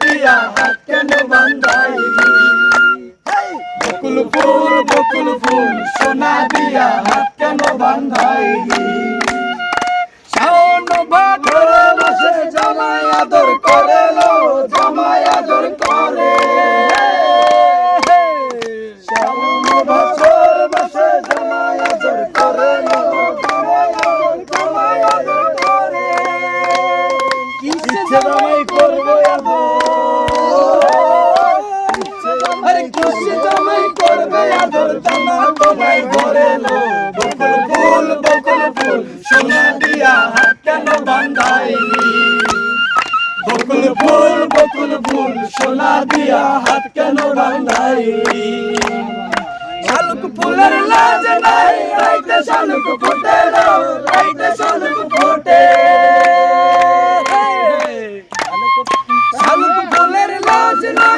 দিয়া হাত কেন বান্ধাইলি? বকুল ফুল বকুল ফুল, সোনা দিয়া হাত কেন বান্ধাইলি? শাওন ভাদর মাসে জামাই আদর করে লো জামাই আদর করে। শাওন বছর মাসে জামাই আদর করে লো জামাই আদর জামাই আদর করে। কিসে জামাই? করবে আদর তোমায় ঘরে লো বকুল ফুল বকুল ফুল, সোনা দিয়া হাত কেন বান্ধাইলি বকুল ফুল বকুল ফুল, সোনা দিয়া হাত কেন বান্ধাইলি শালুক ফুলের লাজ নাই, রাইতে শালুক ফোটে লো রাইতে শালুক ফোটে। শালুক ফুলের লাজ নাই